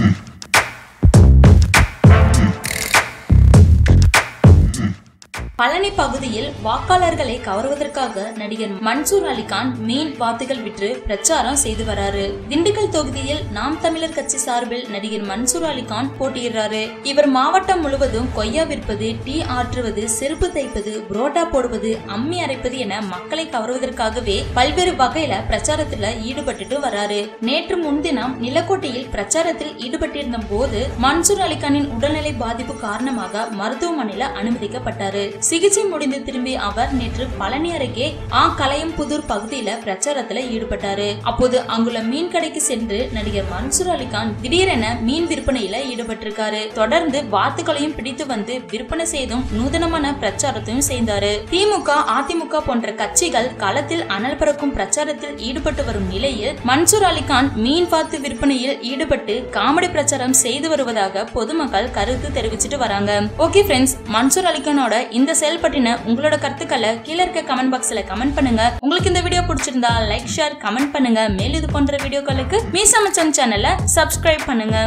Listen. Palani பகுதியில் வாக்காளர்களை கவர்வதற்காக நடிகர் மன்சூர் அலிகான் மீன் வாத்துகள் விற்று பிரச்சாரம் செய்து வராரு. திண்டுக்கல் தொகுதியில் நாம் தமிழர் கட்சி சார்பில் நடிகர் மன்சூர் அலிகான் போட்டியிடுறாரு. இவர் மாவட்டம் முழுவதும் கொய்யா விற்பது டீ ஆற்றுவது செருப்பு தைப்பது புரோட்டா போடுவது அம்மி அரைப்பது என மக்களை கவர்வதற்காகவே பல்வேறு வகையில பிரச்சாரத்துல ஈடுபட்டுட்டு வராரு. நேற்று முன்தினம் நிலக்கோட்டையில் பிரச்சாரத்தில் ஈடுபட்டிருந்த போது மன்சூர் அலிகானின் உடல்நிலை பாதிப்பு காரணமாக மருத்துவமனையில அனுமதிக்கப்பட்டாரு. சிகிச்சை முடிந்து திரும்பிய அவர் நேற்று பழனி அருகே ஆ கலையம் புதூர் பகுதியில பிரச்சாரத்துல ஈடுபட்டாரு. அப்போது அங்குள்ள மீன் கடைக்கு சென்று நடிகர் மன்சூர் அலிகான் திடீரென மீன் விற்பனையில ஈடுபட்டிருக்காரு. தொடர்ந்து வாத்துக்களையும் பிடித்து வந்து விற்பனை செய்தும் நூதனமான பிரச்சாரத்தையும் செய்தாரு. திமுக அதிமுக போன்ற கட்சிகள் களத்தில் அனல் பறக்கும் பிரச்சாரத்தில் ஈடுபட்டு வரும் நிலையில் மன்சூர் அலிகான் மீன் வாத்து விற்பனையில் ஈடுபட்டு காமெடி பிரச்சாரம் செய்து வருவதாக பொதுமக்கள் கருத்து தெரிவிச்சிட்டு வராங்க. ஓகே ஃப்ரெண்ட்ஸ் மன்சூர் அலிகானோட இந்த செயல் பற்றின உங்களோட கருத்துக்களை கீழே இருக்க கமெண்ட் பாக்ஸ்ல கமெண்ட் பண்ணுங்க. உங்களுக்கு இந்த வீடியோ பிடிச்சிருந்தா லைக் ஷேர் கமெண்ட் பண்ணுங்க. மேலும் இது போன்ற வீடியோக்களுக்கு மீசமச்சம் சேனலை சப்ஸ்கிரைப் பண்ணுங்க.